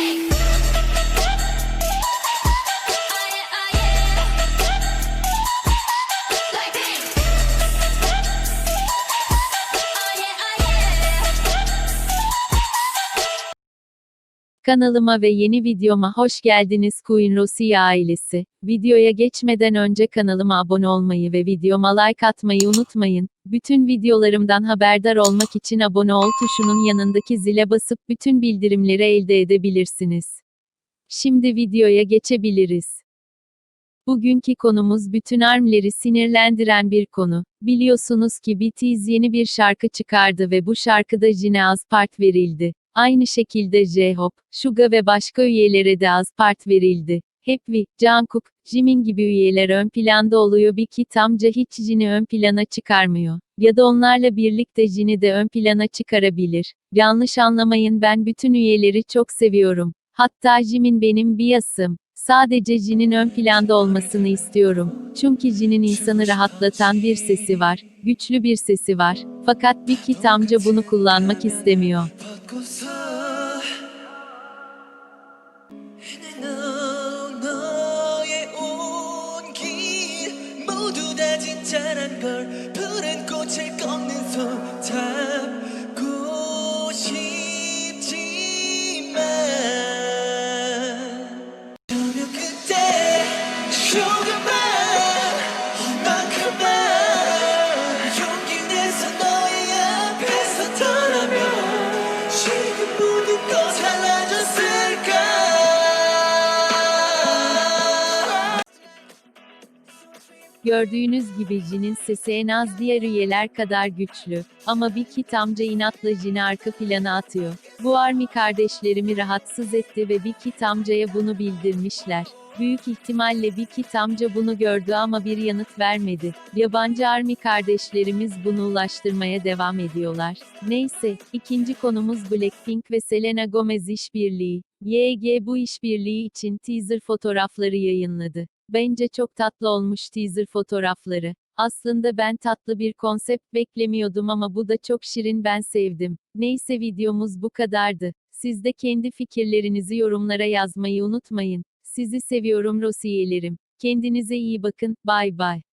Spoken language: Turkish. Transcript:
Blackpink. Kanalıma ve yeni videoma hoş geldiniz Queen Rosie ailesi. Videoya geçmeden önce kanalıma abone olmayı ve videoma like atmayı unutmayın. Bütün videolarımdan haberdar olmak için abone ol tuşunun yanındaki zile basıp bütün bildirimleri elde edebilirsiniz. Şimdi videoya geçebiliriz. Bugünkü konumuz bütün armleri sinirlendiren bir konu. Biliyorsunuz ki BTS yeni bir şarkı çıkardı ve bu şarkıda Jin'e az part verildi. Aynı şekilde J-Hope, Suga ve başka üyelere de az part verildi. V, Jungkook, Jimin gibi üyeler ön planda oluyor bir ki tamca hiç Jin'i ön plana çıkarmıyor. Ya da onlarla birlikte Jin'i de ön plana çıkarabilir. Yanlış anlamayın ben bütün üyeleri çok seviyorum. Hatta Jimin benim biasım. Sadece Jin'in ön planda olmasını istiyorum. Çünkü Jin'in insanı rahatlatan bir sesi var, güçlü bir sesi var. Fakat bir kit amca bunu kullanmak istemiyor. Gördüğünüz gibi Jin'in sesi en az diğer üyeler kadar güçlü. Ama bir kit amca inatla Jin'i arka plana atıyor. Bu Army kardeşlerimi rahatsız etti ve bir kit amcaya bunu bildirmişler. Büyük ihtimalle bir kit amca bunu gördü ama bir yanıt vermedi. Yabancı Army kardeşlerimiz bunu ulaştırmaya devam ediyorlar. Neyse, ikinci konumuz Blackpink ve Selena Gomez işbirliği. YG bu işbirliği için teaser fotoğrafları yayınladı. Bence çok tatlı olmuş teaser fotoğrafları. Aslında ben tatlı bir konsept beklemiyordum ama bu da çok şirin ben sevdim. Neyse videomuz bu kadardı. Siz de kendi fikirlerinizi yorumlara yazmayı unutmayın. Sizi seviyorum Rosiyelerim. Kendinize iyi bakın. Bay bay.